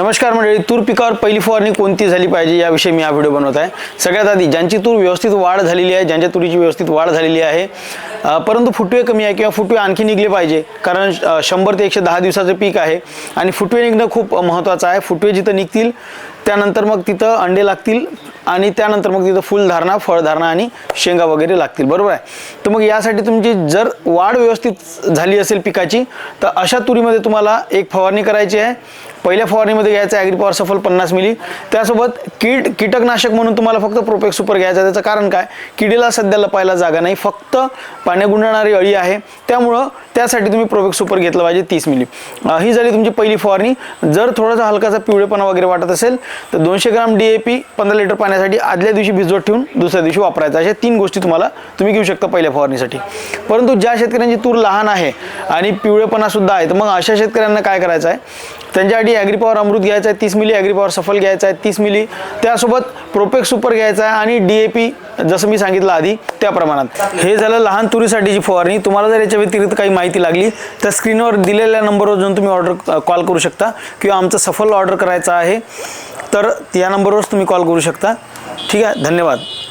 नमस्कार मंडळी तूर पिकावर पहिली फवारणी कोणती झाली पाहिजे याविषयी मी हा व्हिडिओ बनवत आहे. सगळ्यात आधी ज्यांची तूर व्यवस्थित वाढ झालेली आहे ज्यांच्या तुरीची व्यवस्थित वाढ झालेली आहे परंतु फुटवे कमी आहे किंवा फुटवे आणखी निघले पाहिजे कारण शंभर ते एकशे दहा दिवसाचं पीक आहे आणि फुटवे निघणं खूप महत्त्वाचं आहे. फुटवे जिथं निघतील त्यानंतर मग तिथं अंडे लागतील आणि त्यानंतर मग तिथं फुलधारणा फळधारणा आणि शेंगा वगैरे लागतील. बरोबर आहे? तर मग यासाठी तुमची जर वाढ व्यवस्थित झाली असेल पिकाची तर अशा तुरीमध्ये तुम्हाला एक फवारणी करायची आहे. पहिल्या फवारणीमध्ये घ्यायचं आहे ॲग्री पॉवर सफल पन्नास मिली. त्यासोबत कीड कीटकनाशक म्हणून तुम्हाला फक्त प्रोपेक्स सुपर घ्यायचं आहे. त्याचं कारण काय? किडीला सध्या लपायला जागा नाही. फक्त पाण्या गुंडणारी अळी आहे. त्यामुळं त्यासाठी तुम्ही प्रोपेक्स सुपर घेतलं पाहिजे तीस मिली. ही झाली तुमची पहिली फवारणी. जर थोडासा हलकासा पिवळेपणा वगैरे वाटत असेल तर दोनशे ग्राम डी ए पी पंधरा लिटर पाण्यासाठी आदल्या दिवशी भिजवत ठेवून दुसऱ्या दिवशी वापरायचं. अशा तीन गोष्टी तुम्हाला तुम्ही घेऊ शकता पहिल्या फवारणीसाठी. परंतु ज्या शेतकऱ्यांची तूर लहान आहे आणि पिवळेपणासुद्धा आहे तर मग अशा शेतकऱ्यांना काय करायचं आहे? त्यांच्यासाठी मिली ॲग्रीपॉवर अमृत घ्यायचं आहे तीस मिली ॲग्रीपॉवर सफल घ्यायचं आहे तीस मिली. त्यासोबत प्रोपेक्स सुपर घ्यायचा आहे आणि डी ए पी जसं मी सांगितलं आधी त्या प्रमाणात. हे झालं लहान तुरीसाठीची फवारणी. तुम्हाला जर याच्या व्यतिरिक्त काही माहिती लागली तर स्क्रीनवर दिलेल्या नंबरवर जाऊन तुम्ही ऑर्डर कॉल करू शकता किंवा आमचं सफल ऑर्डर करायचं आहे तर या नंबरवरच तुम्ही कॉल करू शकता. ठीक आहे धन्यवाद.